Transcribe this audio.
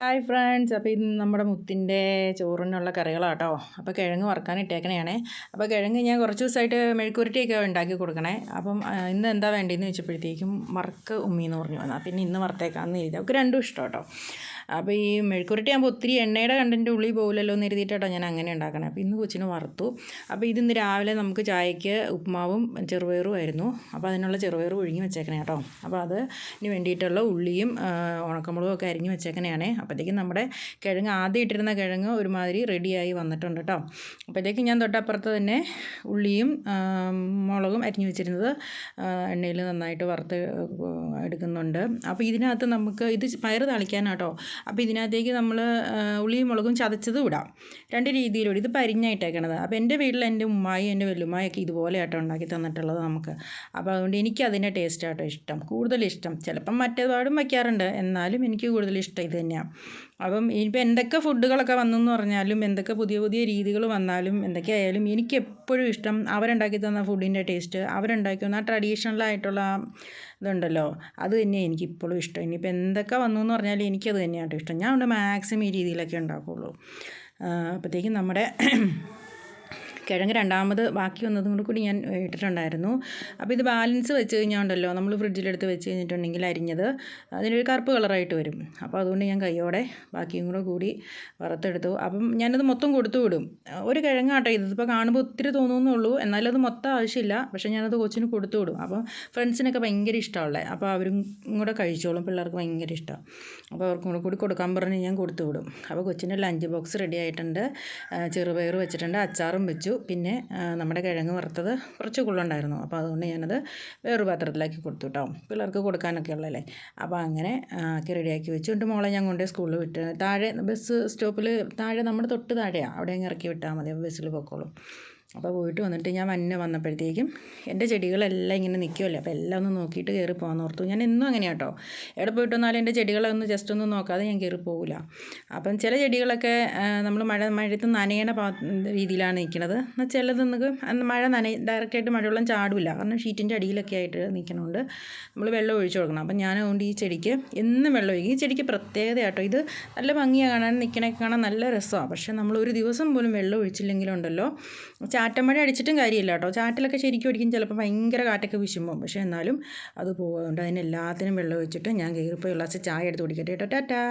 Hi friends. അപ്പോൾ ഇന്ന് നമ്മുടെ മുത്തിന്റെ ചോറിനുള്ള കറികളാട്ടോ. അപ്പോൾ കിഴങ്ങ് വറുക്കാൻ ഇട്ടേക്കണേ അപ്പോൾ കിഴങ്ങ് ഞാൻ കുറച്ച് ദിവസമായിട്ട് മെഴുക്കുരുട്ടിയൊക്കെ ഉണ്ടാക്കി കൊടുക്കണേ. അപ്പം ഇന്ന് എന്താ വേണ്ടതെന്ന് വെച്ചപ്പോഴത്തേക്കും വറക്ക് ഉമ്മി പറഞ്ഞു വന്നാൽ പിന്നെ ഇന്ന് വറുത്തേക്കാമെന്ന് എഴുതി അവർക്ക് രണ്ടും ഇഷ്ടം കേട്ടോ അപ്പോൾ ഈ മെഴുക്കുരുട്ടി ആകുമ്പോൾ ഒത്തിരി എണ്ണയുടെ കണ്ടന്റ് ഉള്ളി പോകില്ലല്ലോ എന്ന് എഴുതിയിട്ടോ ഞാൻ അങ്ങനെ ഉണ്ടാക്കണേ. അപ്പോൾ ഇന്ന് കൊച്ചിന് വറുത്തു. അപ്പോൾ ഇതിന്ന് രാവിലെ നമുക്ക് ചായക്ക് ഉപ്മാവും ചെറുപയറുമായിരുന്നു അപ്പോൾ അതിനുള്ള ചെറുപയർ ഒഴുങ്ങി വെച്ചേക്കണേ കേട്ടോ. അപ്പോൾ അത് ഇനി വേണ്ടിയിട്ടുള്ള ഉള്ളിയും ഉണക്കമുളകും ഒക്കെ അരിഞ്ഞ് വെച്ചേക്കണേ അപ്പോഴത്തേക്കും നമ്മുടെ കിഴങ്ങ് ആദ്യം ഇട്ടിരുന്ന കിഴങ്ങ് ഒരുമാതിരി റെഡിയായി വന്നിട്ടുണ്ട് കേട്ടോ അപ്പോഴത്തേക്കും ഞാൻ തൊട്ടപ്പുറത്ത് തന്നെ ഉള്ളിയും മുളകും അരിഞ്ഞു വെച്ചിരുന്നത് എണ്ണയിൽ നന്നായിട്ട് വറുത്ത് എടുക്കുന്നുണ്ട്. അപ്പോൾ ഇതിനകത്ത് നമുക്ക് ഇത് പയർ തളിക്കാനാട്ടോ അപ്പോൾ ഇതിനകത്തേക്ക് നമ്മൾ ഉള്ളിയും മുളകും ചതച്ചത് ഇടാം. രണ്ട് രീതിയിലൂടെ ഇത് പരിഞ്ഞായിട്ടേക്കണത്. അപ്പോൾ എന്റെ വീട്ടിൽ എന്റെ ഉമ്മായി എന്റെ വെല്ലുമ്മായൊക്കെ ഇതുപോലെ ആട്ടോ ഉണ്ടാക്കി തന്നിട്ടുള്ളത് നമുക്ക്. അപ്പോൾ അതുകൊണ്ട് എനിക്ക് അതിന്റെ ടേസ്റ്റ് ആട്ടോ ഇഷ്ടം. കൂടുതൽ ഇഷ്ടം. ചിലപ്പം മറ്റേപാടും വയ്ക്കാറുണ്ട്. എന്നാലും എനിക്ക് കൂടുതൽ ഇഷ്ടം ഇത് തന്നെയാണ് അപ്പം ഇനിയിപ്പോൾ എന്തൊക്കെ ഫുഡുകളൊക്കെ വന്നെന്ന് പറഞ്ഞാലും എന്തൊക്കെ പുതിയ പുതിയ രീതികൾ വന്നാലും എന്തൊക്കെ ആയാലും എനിക്ക് എപ്പോഴും ഇഷ്ടം അവരുണ്ടാക്കി തന്ന ഫുഡിന്റെ ടേസ്റ്റ് അവരുണ്ടാക്കി തന്ന ട്രഡീഷണൽ ആയിട്ടുള്ള ഇതുണ്ടല്ലോ. അത് തന്നെ എനിക്കിപ്പോഴും ഇഷ്ടം. ഇനിയിപ്പോൾ എന്തൊക്കെ വന്നു എന്ന് പറഞ്ഞാലും എനിക്കത് തന്നെയാണ് ഇഷ്ടം. ഞാൻ അവിടെ മാക്സിമം ഈ രീതിയിലൊക്കെ ഉണ്ടാക്കുകയുള്ളൂ അപ്പോഴത്തേക്കും നമ്മുടെ കിഴങ്ങ് രണ്ടാമത് ബാക്കി വന്നതും കൂടി കൂടി ഞാൻ ഇട്ടിട്ടുണ്ടായിരുന്നു. അപ്പോൾ ഇത് ബാലൻസ് വെച്ച് കഴിഞ്ഞാൽ ഉണ്ടല്ലോ നമ്മൾ ഫ്രിഡ്ജിലെടുത്ത് വെച്ച് കഴിഞ്ഞിട്ടുണ്ടെങ്കിൽ അരിഞ്ഞത് അതിനൊരു കറുപ്പ് കളറായിട്ട് വരും. അപ്പോൾ അതുകൊണ്ട് ഞാൻ കൈയോടെ ബാക്കിയും കൂടെ കൂടി വറുത്തെടുത്തു. അപ്പം ഞാനത് മൊത്തം കൊടുത്തു വിടും. ഒരു കിഴങ്ങാട്ടോ ഇതിപ്പോൾ കാണുമ്പോൾ ഒത്തിരി തോന്നുന്നുള്ളൂ എന്നാലും അത് മൊത്തം ആവശ്യമില്ല. പക്ഷേ ഞാനത് കൊച്ചിന് കൊടുത്തു വിടും. അപ്പം ഫ്രണ്ട്സിനൊക്കെ ഭയങ്കര ഇഷ്ടമുള്ളത് അപ്പോൾ അവരും കൂടെ കഴിച്ചോളും. പിള്ളേർക്ക് ഭയങ്കര ഇഷ്ടമാണ്. അപ്പോൾ അവർക്കും കൂടെ കൂടി കൊടുക്കാൻ പറഞ്ഞ് ഞാൻ കൊടുത്തു വിടും. അപ്പോൾ കൊച്ചിന്റെ ലഞ്ച് ബോക്സ് റെഡി ആയിട്ടുണ്ട്. ചെറുപയർ വെച്ചിട്ടുണ്ട്. അച്ചാറും വെച്ചു. പിന്നെ നമ്മുടെ കിഴങ്ങ് വറുത്തത് കുറച്ച് കുള്ളുണ്ടായിരുന്നു. അപ്പോൾ അതുകൊണ്ട് ഞാനത് വേറൊരു പാത്രത്തിലാക്കി കൊടുത്തു കേട്ടോ പിള്ളേർക്ക് കൊടുക്കാനൊക്കെ ഉള്ളതല്ലേ? അപ്പോൾ അങ്ങനെ ആക്കി റെഡിയാക്കി വെച്ചു. എന്നിട്ട് മോളെ ഞാൻ കൊണ്ടുപോയി സ്കൂളിൽ വിട്ട് താഴെ ബസ് സ്റ്റോപ്പിൽ താഴെ നമ്മുടെ തൊട്ട് താഴെയാണ് അവിടെ ഇറക്കി വിട്ടാൽ മതി. ബസ്സിൽ പൊക്കോളും അപ്പോൾ പോയിട്ട് വന്നിട്ട് ഞാൻ വന്നെ വന്നപ്പോഴത്തേക്കും എന്റെ ചെടികളെല്ലാം ഇങ്ങനെ നിൽക്കുമല്ലേ അപ്പോൾ എല്ലാം ഒന്ന് നോക്കിയിട്ട് കയറി പോകാൻ ഓർത്തു. ഞാൻ എന്നും അങ്ങനെ കേട്ടോ. എവിടെ പോയിട്ട് വന്നാലും എന്റെ ചെടികളെ ഒന്ന് ജസ്റ്റ് ഒന്ന് നോക്കാതെ ഞാൻ കയറി പോകില്ല അപ്പം ചില ചെടികളൊക്കെ നമ്മൾ മഴ മഴയത്ത് നനയണ രീതിയിലാണ് നിൽക്കുന്നത് എന്നാൽ ചിലത് നമുക്ക് മഴ നന ഡയറക്റ്റായിട്ട് മഴവെള്ളം ചാടില്ല. കാരണം ഷീറ്റിന്റെ അടിയിലൊക്കെ ആയിട്ട് നിൽക്കണോണ്ട് നമ്മൾ വെള്ളം ഒഴിച്ചു കൊടുക്കണം. അപ്പം ഞാൻ അതുകൊണ്ട് ഈ ചെടിക്ക് എന്നും വെള്ളം ഒഴിക്കും. ഈ ചെടിക്ക് പ്രത്യേകത കേട്ടോ ഇത് നല്ല ഭംഗിയാണ് കാണാൻ നിൽക്കണേ കാണാൻ നല്ല രസമാണ്. പക്ഷേ നമ്മൾ ഒരു ദിവസം പോലും വെള്ളം ഒഴിച്ചില്ലെങ്കിലുണ്ടല്ലോ ചാറ്റമഴ അടിച്ചിട്ടും കാര്യമില്ല കേട്ടോ. ചാറ്റലൊക്കെ ശരിക്കും അടിക്കും. ചിലപ്പോൾ ഭയങ്കര കാറ്റൊക്കെ വീശുമ്പോൾ പക്ഷേ എന്നാലും അത് പോകുന്നുണ്ട് അതിനെല്ലാത്തിനും വെള്ളം ഒഴിച്ചിട്ട് ഞാൻ കയറിപ്പോയി ഗ്ലാസ് ചായ എടുത്ത് കുടിക്കട്ടെ കേട്ടോ. ടാറ്റാ.